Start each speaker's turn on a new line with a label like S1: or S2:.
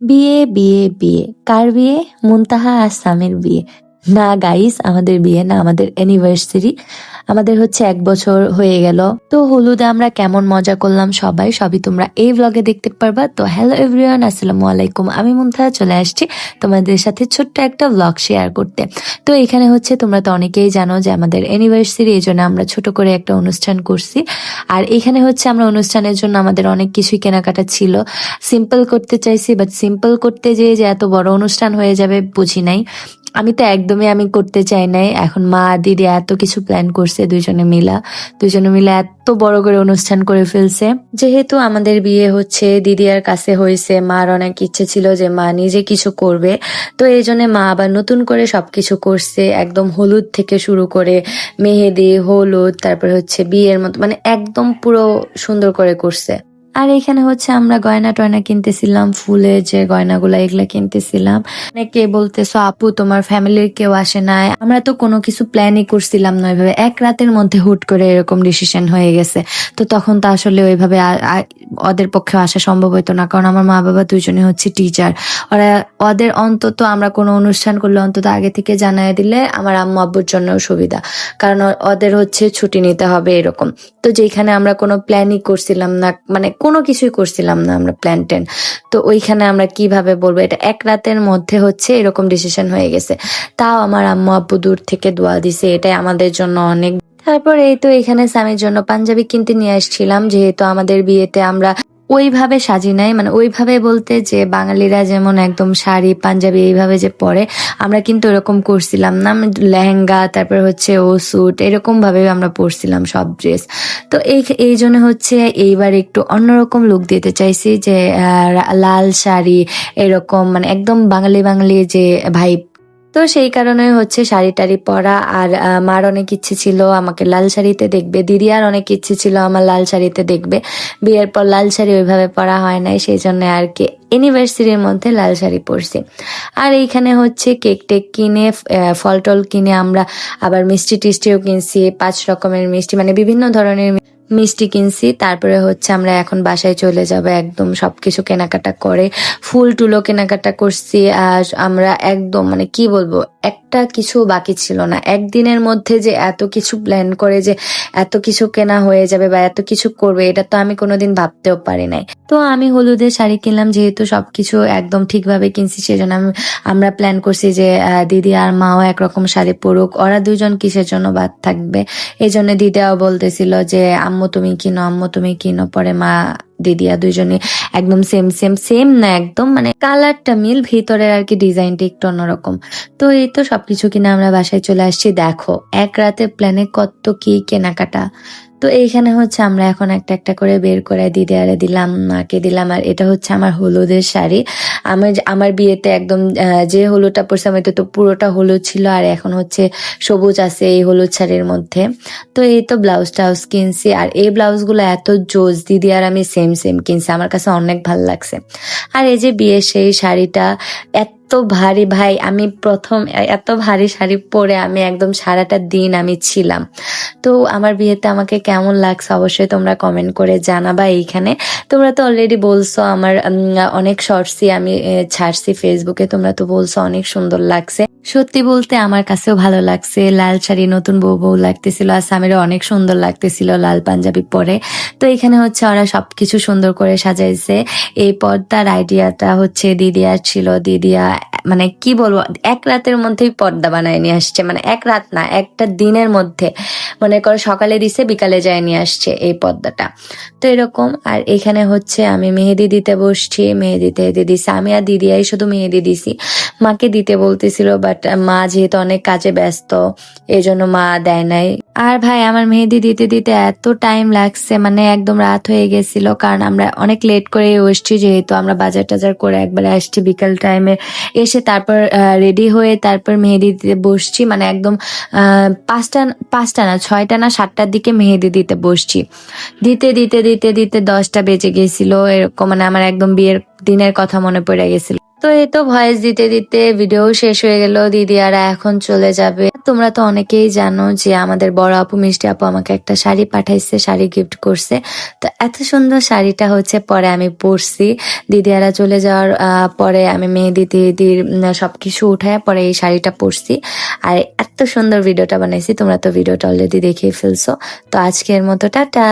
S1: বিয়ে বিয়ে বিয়ে। কার বিয়ে? মুনতাহা আর বিয়ে। না গাইস আমাদের বিয়ে না, আমাদের অ্যানিভার্সারি আমাদের হচ্ছে এক বছর হয়ে গেল। তো হলুদে আমরা কেমন মজা করলাম সবাই, সবই তোমরা এই ব্লগে দেখতে পারবা। তো হ্যালো এভরিওয়ান আসসালামু আলাইকুম। আমি মুনতাহা চলে আসছি তোমাদের সাথে ছোট্ট একটা ব্লগ শেয়ার করতে। তো এখানে হচ্ছে তোমরা তো অনেকেই জানো যে আমাদের অ্যানিভার্সারি এই জন্য আমরা ছোট করে একটা অনুষ্ঠান করছি। আর এখানে হচ্ছে আমরা অনুষ্ঠানের জন্য আমাদের অনেক কিছুই কেনাকাটা ছিল। সিম্পল করতে চাইছি বাট সিম্পল করতে যেয়ে যে এত বড় অনুষ্ঠান হয়ে যাবে, বুঝি নাই। আমি তো একদমই আমি করতে চাই নাই। এখন মা, দিদি এত কিছু প্ল্যান করছে দুইজনে মিলা। দুইজনে মিলে এত বড় করে অনুষ্ঠান করে ফেলছে। যেহেতু আমাদের বিয়ে হচ্ছে, দিদি আর কাছে হয়েছে, মার অনেক ইচ্ছে ছিল যে মা নিজে কিছু করবে। তো এই জন্য মা আবার নতুন করে সবকিছু করছে, একদম হলুদ থেকে শুরু করে মেহেদি, হলুদ, তারপরে হচ্ছে বিয়ের মতো মানে একদম পুরো সুন্দর করে করছে। আর এখানে হচ্ছে আমরা গয়না টয়না কিনতেছিলাম, ফুলের যে গয়নাগুলো, এগুলা কিনতেছিলাম। অনেকে বলতেছো, আপু, তোমার ফ্যামিলির কেউ আসে নাই। আমরা তো কোনো কিছু প্ল্যানই করছিলাম না ওইভাবে। এক রাতের মধ্যে হুট করে এরকম ডিসিশন হয়ে গেছে। তো তখন তো আসলে ওইভাবে ওদের পক্ষে আসা সম্ভব হতো না, কারণ আমার মা বাবা দুজনে হচ্ছে টিচার ওরা, ওদের অন্তত আমরা কোনো অনুষ্ঠান করলে অন্তত আগে থেকে জানাই দিলে আমার আম্মু আব্বুর জন্য সুবিধা, কারণ ওদের হচ্ছে ছুটি নিতে হবে এরকম। তো যেখানে আমরা কোনো প্ল্যানই করছিলাম না মানে কোনো কিছুই করছিলাম না আমরা প্ল্যান ট্যান তো ওইখানে আমরা কীভাবে বলব, এটা এক রাতের মধ্যে হচ্ছে এরকম ডিসিশন হয়ে গেছে। তাও আমার আম্মু আব্বু দূর থেকে দোয়া দিছে, এটাই আমাদের জন্য অনেক তারপর এই তো এখানে স্বামীর জন্য পাঞ্জাবি কিনতে নিয়ে আসছিলাম, যেহেতু আমাদের বিয়েতে আমরা ওইভাবে সাজি নাই। মানে ওইভাবে বলতে যে বাঙালিরা যেমন একদম শাড়ি, পাঞ্জাবি এইভাবে যে পরে, আমরা কিন্তু এরকম করছিলাম না। লেহেঙ্গা, তারপর হচ্ছে ও স্যুট এরকম ভাবে আমরা পরছিলাম সব ড্রেস তো এই এই জন্য হচ্ছে এইবার একটু অন্যরকম লুক দিতে চাইছি যে লাল শাড়ি এরকম মানে একদম বাঙালি বাঙালি যে ভাই তো সেই কারণে হচ্ছে শাড়ি টাড়ি পরা আর মার অনেক ইচ্ছে ছিল আমাকে লাল শাড়িতে দেখবে, দিদি আর অনেক ইচ্ছে ছিল আমার লাল শাড়িতে দেখবে। বিয়ের পর লাল শাড়ি ওইভাবে পরা হয় নাই, সেই জন্য আর কি অ্যানিভার্সারির মধ্যে লাল শাড়ি পরছি। আর এইখানে হচ্ছে কেক টেক কিনে ফল টল কিনে আমরা আবার মিষ্টি টিষ্টিও কিনছি, পাঁচ রকমের মিষ্টি মানে বিভিন্ন ধরনের মিষ্টি কিনছি, তারপরে হচ্ছে আমরা এখন বাসায় চলে যাব, একদম সবকিছু কেনাকাটা করে, ফুল টুলো কেনাকাটা করছি, আর আমরা একদম মানে কি বলব একটা কিছু বাকি ছিল না। একদিনের মধ্যে যে এত কিছু প্ল্যান করে যে এত কিছু কেনা হয়ে যাবে বা এত কিছু করবে, এটা তো আমি কোনোদিন ভাবতেও পারি নাই। তো আমি হলুদের শাড়ি কিনলাম, যেহেতু সবকিছু একদম ঠিকভাবে কিনছি, সেজন্য আমি, আমরা প্ল্যান করছি যে দিদি আর মাও একরকম শাড়ি পরুক। ওরা দুজন কিসের জন্য বাদ থাকবে? এই জন্য দিদিও বলতেছিল যে, আম্মু তুমি কিনো, আম্মু তুমি কিনো। পরে মা দিদিয়া দুইজনে একদম সেম সেম সেম না একদম মানে কালারটা মিল ভিতরের আর কি ডিজাইনটা একটু অন্যরকম। তো এই তো সবকিছু কিনা আমরা বাসায় চলে আসছি। দেখো, এক রাতে প্ল্যানে কত কি কেনাকাটা। তো এইখানে হচ্ছে আমরা এখন একটা একটা করে বের করে দিদি আরে দিলাম, মাকে দিলাম, আর এটা হচ্ছে আমার হলুদের শাড়ি। আমার আমার বিয়েতে একদম যে হলুদটা পরছিলাম এটা তো পুরোটা হলুদ ছিল, আর এখন হচ্ছে সবুজ আছে এই হলুদ শাড়ির মধ্যে। তো এই তো ব্লাউজ টাউজ কিনছি, আর এই ব্লাউজগুলো এত জোস, দিদি আর আমি সেম সেম কিনছি, আমার কাছে অনেক ভালো লাগছে। আর এই যে বিয়ের সেই শাড়িটা, এত ভারী ভাই, আমি প্রথম এত ভারী শাড়ি পরে আমি একদম সারাটা দিন আমি ছিলাম। তো আমার বিয়েতে আমাকে কেমন লাগছে অবশ্যই তোমরা কমেন্ট করে জানাবা এইখানে। তোমরা তো অলরেডি বলছো আমার অনেক শর্টসই আমি ছাড়ছি ফেসবুকে তোমরা তো বলছো অনেক সুন্দর লাগছে। সত্যি বলতে আমার কাছেও ভালো লাগছে। লাল শাড়ি, নতুন বউ বউ লাগতেছিল, আর সামিরও অনেক সুন্দর লাগতেছিল লাল পাঞ্জাবি পরে। তো এখানে হচ্ছে ওরা সবকিছু সুন্দর করে সাজাইছে। এই পর্দার আইডিয়াটা হচ্ছে দিদিয়ার ছিল। দিদিয়া মানে কি বলব, এক রাতের মধ্যেই পর্দা বানায় নিয়ে আসছে। মানে এক রাত না, একটা দিনের মধ্যে। মনে করো সকালে দিছে, বিকালে যায় নিয়ে আসছে এই পর্দাটা। তো এরকম, আর এখানে হচ্ছে আমি মেহেদি দিতে বসছি। মেহেদি দিতে দিছি আমি আর দিদিয়াই শুধু মেহেদি দিছি। মাকে দিতে বলতেছিল বাট মা যেহেতু অনেক কাজে ব্যস্ত এই জন্য মা দেয় নাই। আর ভাই, আমার মেহেদি দিতে দিতে এত টাইম লাগছে মানে একদম রাত হয়ে গেছিল, কারণ আমরা অনেক লেট করে বসছি যেহেতু আমরা বাজার টাজার করে একবারে আসছি বিকাল টাইমে এসে তারপর রেডি হয়ে তারপর মেহেদি দিতে বসছি মানে একদম পাঁচটা পাঁচটা না, ছয়টা না, সাতটার দিকে মেহেদি দিতে বসছি। দিতে দিতে দিতে দিতে দশটা বেজে গেছিল, এরকম মানে আমার একদম বিয়ের দিনের কথা মনে পড়ে গেছিল। তো এই তো ভয়েস দিতে দিতে ভিডিও শেষ হয়ে গেল। দিদি আর এখন চলে যাবে। তোমরা তো অনেকেই জানো যে আমাদের বড় আপু, মিষ্টি আপু আমাকে একটা শাড়ি পাঠাইছে, শাড়ি গিফট করছে। তো এত সুন্দর শাড়িটা হচ্ছে পরে আমি পরছি। দিদিয়ারা চলে যাওয়ার পরে আমি মেহেদি দিদির সব কিছু উঠায় পরে এই শাড়িটা পরছি। আর এত সুন্দর ভিডিওটা বানাইছি, তোমরা তো ভিডিওটা অলরেডি দেখিয়ে ফেলছো। তো আজকের মতো, টাটা!